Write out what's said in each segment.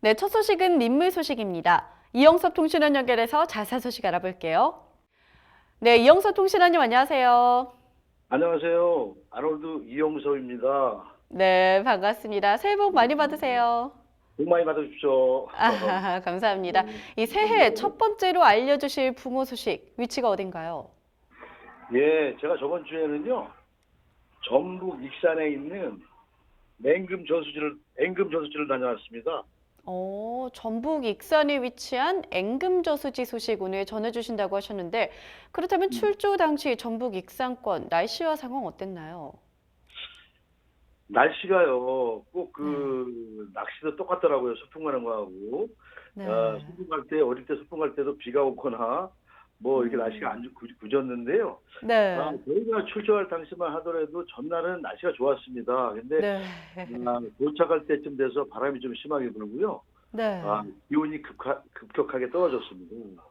네, 첫 소식은 민물 소식입니다. 이영섭 통신원 연결해서 자세한 소식 알아볼게요. 네, 이영섭 통신원님 안녕하세요. 안녕하세요. 아놀드 이용서입니다. 네, 반갑습니다. 새해 복 많이 받으세요. 복 많이 받으십시오. 아, 감사합니다. 이 새해 첫 번째로 알려주실 붕어 소식 위치가 어딘가요? 예, 제가 저번 주에는요, 전북 익산에 있는 맹금 저수지를, 앵금 저수지를 다녀왔습니다. 어, 전북 익산에 위치한 앵금저수지 소식 오늘 전해주신다고 하셨는데 그렇다면 출조 당시 전북 익산권 날씨와 상황 어땠나요? 날씨가요, 꼭 그, 낚시도 똑같더라고요. 소풍 가는 거하고. 네. 어, 소풍 갈 때, 어릴 때 소풍 갈 때도 비가 오거나, 뭐, 이렇게 음. 날씨가 안 굳- 굳었는데요. 네. 아, 저희가 출조할 당시만 하더라도 전날은 날씨가 좋았습니다. 근데, 네. 아, 도착할 때쯤 돼서 바람이 좀 심하게 불고요. 네. 아, 기온이 급하, 급격하게 떨어졌습니다.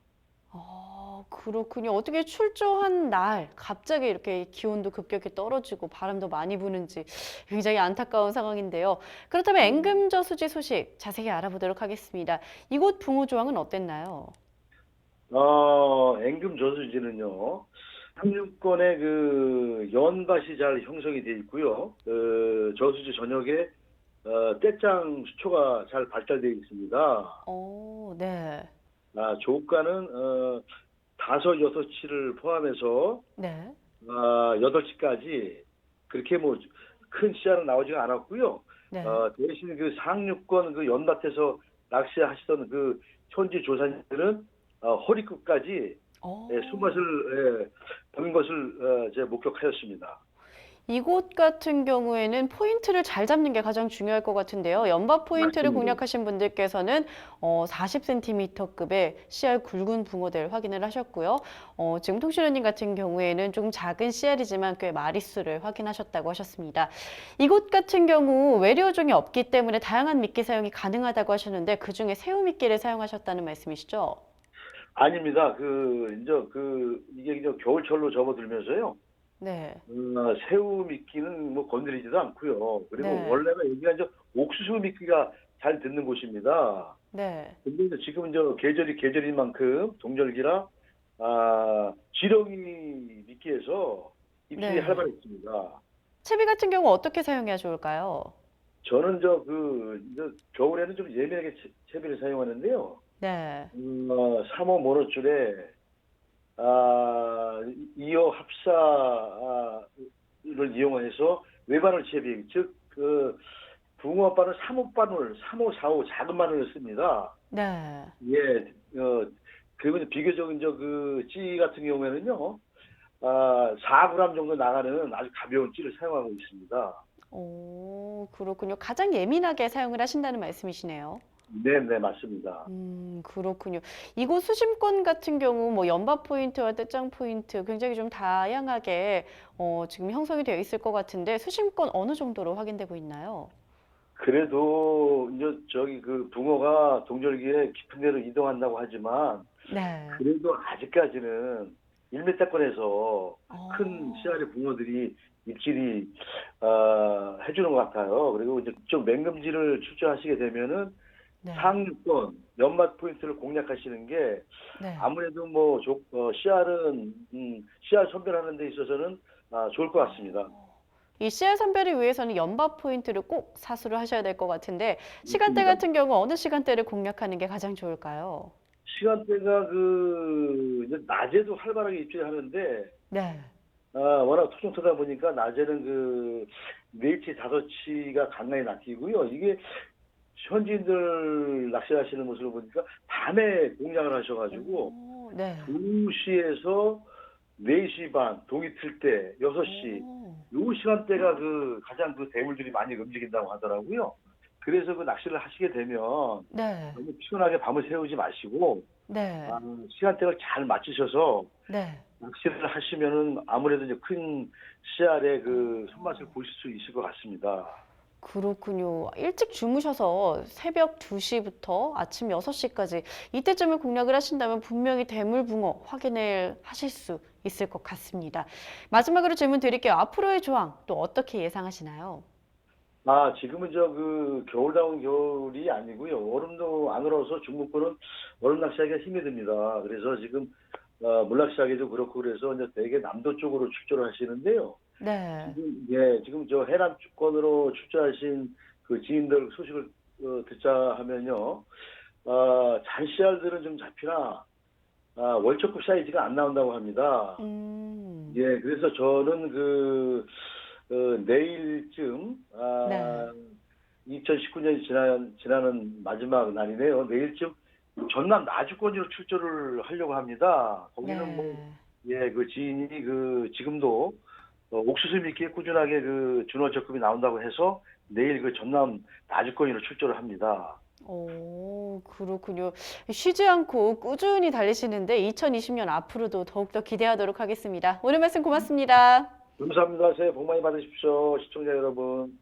아, 그렇군요. 어떻게 출조한 날 갑자기 이렇게 기온도 급격히 떨어지고 바람도 많이 부는지 굉장히 안타까운 상황인데요. 그렇다면 앵금저수지 소식 자세히 알아보도록 하겠습니다. 이곳 붕어조항은 어땠나요? 어, 앵금 저수지는요, 상류권에 그 연밭이 잘 형성이 돼 있고요. 그 저수지 전역에 어, 떼짱 수초가 잘 발달되어 있습니다. 어, 네. 아, 조가는 어, 다섯 여섯 치를 포함해서 네. 아, 여덟 치까지 그렇게 뭐 큰 시야는 나오지가 않았고요. 네. 어, 대신 그 상류권 그 연밭에서 낚시하시던 그 현지 조사님들은 어, 허리끝까지 어, 예, 손맛을 예, 보는 것을 어, 제가 목격하였습니다. 이곳 같은 경우에는 포인트를 잘 잡는 게 가장 중요할 것 같은데요. 연밥 포인트를 맞습니다. 공략하신 분들께서는 어, 40cm급의 CR 굵은 붕어대를 확인을 하셨고요. 어, 지금 통신원님 같은 경우에는 조금 작은 CR이지만 꽤 마리수를 확인하셨다고 하셨습니다. 이곳 같은 경우 외래어종이 없기 때문에 다양한 미끼 사용이 가능하다고 하셨는데 그 중에 새우 미끼를 사용하셨다는 말씀이시죠? 아닙니다. 그 이제 그 이게 이제 겨울철로 접어들면서요. 네. 어, 새우 미끼는 뭐 건드리지도 않고요. 그리고 네. 원래가 여기가 이제 옥수수 미끼가 잘 듣는 곳입니다. 네. 근데 이제 지금 이제 계절이 계절인 만큼 동절기라 아, 지렁이 미끼에서 입질이 네. 활발했습니다. 채비 같은 경우 어떻게 사용해야 좋을까요? 저는 저그 겨울에는 좀 예민하게 채- 채비를 사용하는데요. 네. 음, 어, 3호 모노줄에 아, 2호 합사를 이용해서 외바늘 채비, 즉 그 붕어 바늘 3호 바늘, 3호, 4호 작은 바늘을 씁니다. 네. 예, 어, 그리고 이제 비교적 이제 그 찌 같은 경우에는요, 아, 4g 정도 나가는 아주 가벼운 찌를 사용하고 있습니다. 오, 그렇군요. 가장 예민하게 사용을 하신다는 말씀이시네요. 네, 네, 맞습니다. 음, 그렇군요. 이곳 수심권 같은 경우 뭐 연밥 포인트와 떼짱 포인트 굉장히 좀 다양하게 어, 지금 형성이 되어 있을 것 같은데 수심권 어느 정도로 확인되고 있나요? 그래도 이제 저기 그 붕어가 동절기에 깊은 데로 이동한다고 하지만 네. 그래도 아직까지는 1m권에서 어, 큰 씨알의 붕어들이 입질이 어, 해주는 것 같아요. 그리고 이제 좀 맹금질을 출제하시게 되면은 네. 상류권 연맛 포인트를 공략하시는 게 네. 아무래도 뭐 조, 어, 씨알은 음, 씨알 선별하는 데 있어서는 아, 좋을 것 같습니다. 이 CR 선별을 위해서는 연밥 포인트를 꼭 사수를 하셔야 될 것 같은데 시간대 맞습니다. 같은 경우 어느 시간대를 공략하는 게 가장 좋을까요? 시간대가 그 이제 낮에도 활발하게 입질하는데 네. 아, 워낙 토종토다 보니까 낮에는 그 4치, 5치가 간간히 낚이고요. 이게 현지인들 낚시하시는 모습을 보니까 밤에 공략을 하셔가지고 오, 네. 2시에서 4시 반, 동이 틀 때, 6시, 오, 요 시간대가 그 가장 그 대물들이 많이 움직인다고 하더라고요. 그래서 그 낚시를 하시게 되면 네. 너무 피곤하게 밤을 새우지 마시고 네. 아, 시간대를 잘 맞추셔서 네. 낚시를 하시면은 아무래도 이제 큰 씨알의 그 손맛을 보실 수 있을 것 같습니다. 그렇군요. 일찍 주무셔서 새벽 2시부터 아침 6시까지 이때쯤에 공략을 하신다면 분명히 대물붕어 확인을 하실 수 있을 것 같습니다. 마지막으로 질문 드릴게요. 앞으로의 조항 또 어떻게 예상하시나요? 아, 지금은 저 그 겨울다운 겨울이 아니고요. 얼음도 안 얼어서 중국권은 얼음 낚시하기가 힘이 듭니다. 그래서 지금 어, 물낚시하기도 그렇고 그래서 이제 대개 남도 쪽으로 출조를 하시는데요. 네. 지금, 예, 지금 저 해남 주권으로 출조하신 그 지인들 소식을 어, 듣자 하면요. 어, 잔씨알들은 좀 잡히나 아, 월초급 사이즈가 안 나온다고 합니다. 음. 예, 그래서 저는 그 어, 내일쯤 아, 네. 2019년이 지난 지나는 마지막 날이네요. 내일쯤 전남 나주권으로 출조를 하려고 합니다. 거기는 뭐 네. 예, 그 지인이 그 지금도 어, 옥수수 미끼에 꾸준하게 그 준월 적금이 나온다고 해서 내일 그 전남 나주권으로 출조를 합니다. 오, 그렇군요. 쉬지 않고 꾸준히 달리시는데 2020년 앞으로도 더욱더 기대하도록 하겠습니다. 오늘 말씀 고맙습니다. 감사합니다. 새해 복 많이 받으십시오. 시청자 여러분.